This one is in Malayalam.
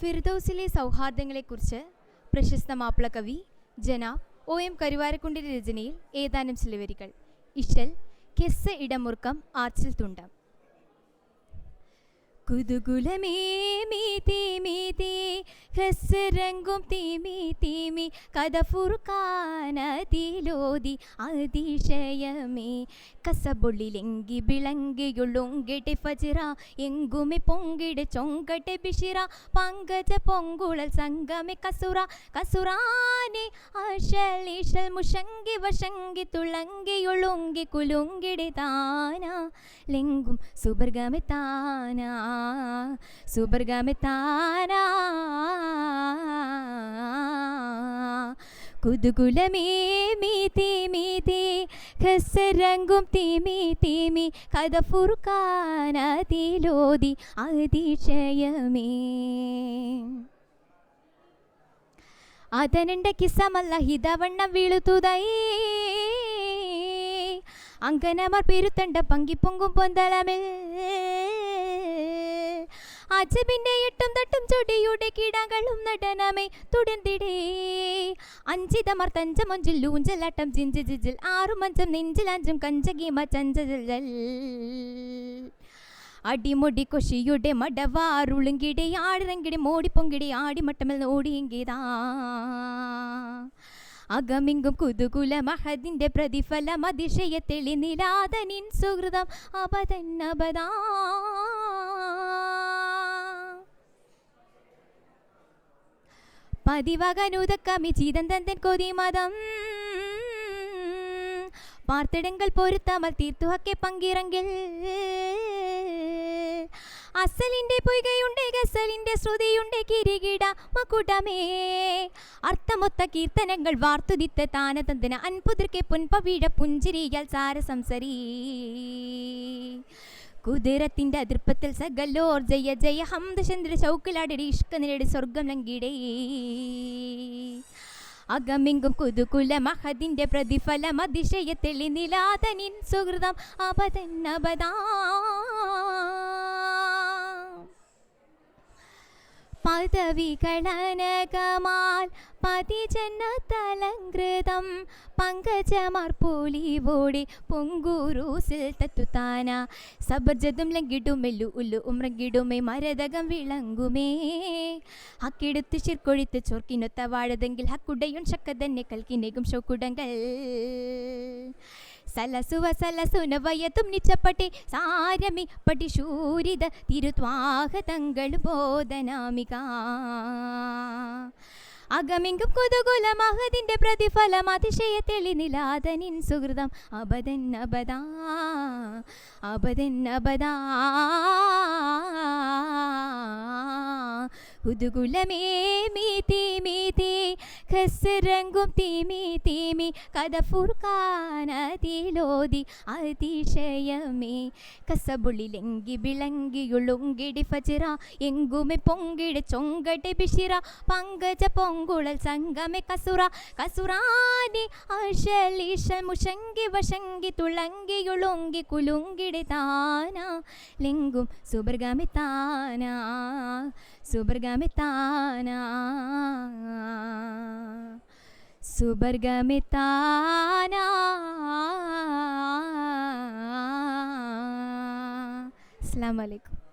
ഫിർദൌസിലെ സൗഹാർദ്ദങ്ങളെക്കുറിച്ച് പ്രശസ്ത മാപ്പിളകവി ജനാബ് ഒ എം കരുവാരക്കുണ്ടിന്റെ രചനയിൽ ഏതാനും ചില വരികൾ ഇശൽ കെസ് ഇടമുറുക്കം ആച്ചിൽ തുണ്ടം. കുതുകുലമേ മീതി മീതി ഹസ്രംഗും തീമി തീമി കഥ ഫുർഖാനതിലോതി അതിശയമേ കസബുള്ളിലെങ്കി വിളങ്കിയുള്ളുങ്കിടെ ഫജിറ എങ്കുമെ പൊങ്കിടെ ചൊങ്കട്ടെ ബിഷിറ പങ്കജ പൊങ്കുളൽ സംഗമെ കസുറ കസുറാനെ അശൽ ഇശൽ മുഷങ്കി വശങ്കി തുളങ്കിയുള്ളുങ്കി കുലുങ്കിടെ താന. ലെങ്കും സുബർഗമെ താന സുബർഗമെ താനാ. കുതുകുലമേ മീതി തീ ഖസരംഗും തീമി തീമി കഥ ഫുർക്കാനതിലോതി അതിശയമേ അതനണ്ട കിസമല്ല ഹിതവണ്ണം വീഴുതുതൈ അങ്കനമർ പെരുത്തണ്ട പങ്കിപ്പൊങ്കും പൊന്തളമിൽ. അജബിന്റെ എട്ടും തട്ടും ചൊടിയുടെ കിടകളും നടനമേ തുടർന്നിടേ. അഞ്ചിതമർത്തഞ്ചമൊഞ്ചിൽ ലൂഞ്ചലാട്ടം ജിഞ്ചി ജിജിൽ ആറും അഞ്ചും നെഞ്ചിൽ അഞ്ചും കഞ്ചകീമ ചഞ്ചൽ അടിമുടി കൊശിയുടെ മടവാറുളുങ്കിടെ ആടിറങ്കിടെ മോടിപ്പൊങ്കിടെ ആടിമട്ടമൽ ഓടിയെങ്കിതാ അകമിങ്കും കുതുകുല മഹദിന്റെ പ്രതിഫലം അതിശയ തെളിനിലാതനിൻ സുഹൃതം അപതന്നപദാ சீதந்தந்தன் ചീതന്തൻ കൊതിമതം. പാർത്തിടങ്ങൾ പൊരുത്തമൽ തീർത്തുഹക്കെ പങ്കിറങ്കിൽ. അസലിന്റെ പൊയ്കയുണ്ട് ഗസലിന്റെ ശ്രുതിയുണ്ട് കിരികിട മകുടമേ. അർത്ഥമൊത്ത കീർത്തനങ്ങൾ വാർത്തുതിത്ത താനതന്തന അൻപുതിർക്കെ പുൻപവീഴ പുഞ്ചിരിയാൽ സാരസംസരീ. കുതിരത്തിന്റെ അതിർപ്പത്തിൽ സകലോർ ജയ ജയ ഹംദചന്ദ്ര ചൗക്കിലാടി ഇഷ്ക നിലയുടെ സ്വർഗം ലങ്കിടേ. അകമെങ്കും കുതുകുല മഹദിന്റെ പ്രതിഫലം അതിശയ തെളിനിലാതനിൻ സുഹൃതം അപതന്നപദാ പദവികളനകമാൽ പതിജന്നതലങ്കൃതം. പങ്കജമാർപ്പൂലിവോടെ പൊങ്കൂറൂസിൽ തത്തുത്താന. സബർജതും ലങ്കിടുമെല്ലു ഉല്ലു ഉമ്രങ്കിടുമേ മരതകം വിളങ്ങുമേ. ഹക്കെടുത്ത് ചിർക്കൊഴിത്ത് ചോർക്കിനൊത്ത വാഴതെങ്കിൽ ഹക്കുടയും ശക്ക തന്നെ കൽക്കിനേകും ഷോക്കുടങ്ങൾ സലസുവ സലസുനവയതും നിച്ചപ്പട്ടെ സാരമി പട്ടി ശൂരിത തിരുത്വാഹതങ്ങൾ ബോധനാമിക. അകമിങ്കും കൊതുകുല മഹതിന്റെ പ്രതിഫലം അതിശയ തെളിനിലാതനിൻ സുഹൃതം. അബദൻ അബദാ അബദൻ അബദാ കുതുകുലമേ മീതി മീതി ഖസ്രംഗും തീമി തീമി കഥ ഫുർഖാനതിലോതി അതിശയമേ. കസബുള്ളിലെങ്കി വിളങ്കിയുള്ളുങ്കിടി ഫജിറ എങ്കുമെ പൊങ്കിടി ചൊങ്കടി ബിഷിറ പങ്കജ പൊങ്കുളൽ സംഗമെ കസുറ കസുറാനി അശലീശ മുഷങ്കി വശങ്കി തുളങ്കിയുളുങ്കി കുലുങ്കിടി താന ലിംഗും സുബർഗമി താന. സുബർഗമി താന സുബർഗമി അസ്സാം വലൈക്കും